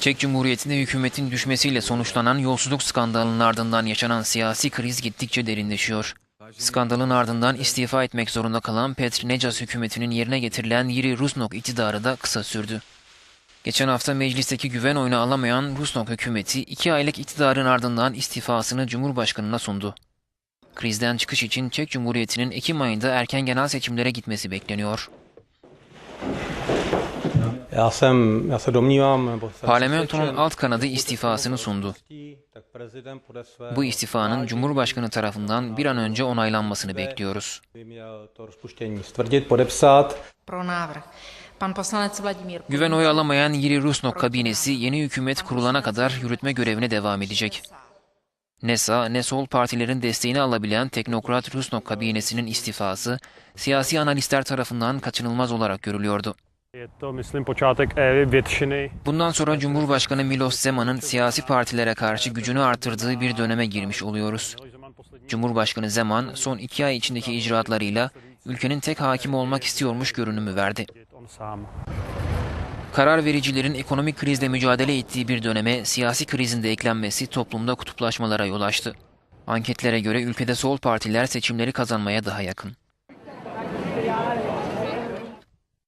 Çek Cumhuriyeti'nde hükümetin düşmesiyle sonuçlanan yolsuzluk skandalının ardından yaşanan siyasi kriz gittikçe derinleşiyor. Skandalın ardından istifa etmek zorunda kalan Petr Necas hükümetinin yerine getirilen Yiri Rusnok iktidarı da kısa sürdü. Geçen hafta meclisteki güven oyunu alamayan Rusnok hükümeti iki aylık iktidarın ardından istifasını Cumhurbaşkanı'na sundu. Krizden çıkış için Çek Cumhuriyeti'nin Ekim ayında erken genel seçimlere gitmesi bekleniyor. Parlamentonun alt kanadı istifasını sundu. Bu istifanın Cumhurbaşkanı tarafından bir an önce onaylanmasını bekliyoruz. Güven oyu alamayan Yiri Rusnok kabinesi yeni hükümet kurulana kadar yürütme görevine devam edecek. Ne sağ ne sol partilerin desteğini alabilen teknokrat Rusnok kabinesinin istifası siyasi analistler tarafından kaçınılmaz olarak görülüyordu. Bundan sonra Cumhurbaşkanı Milos Zeman'ın siyasi partilere karşı gücünü artırdığı bir döneme girmiş oluyoruz. Cumhurbaşkanı Zeman son iki ay içindeki icraatlarıyla ülkenin tek hakimi olmak istiyormuş görünümü verdi. Karar vericilerin ekonomik krizle mücadele ettiği bir döneme siyasi krizin de eklenmesi toplumda kutuplaşmalara yol açtı. Anketlere göre ülkede sol partiler seçimleri kazanmaya daha yakın.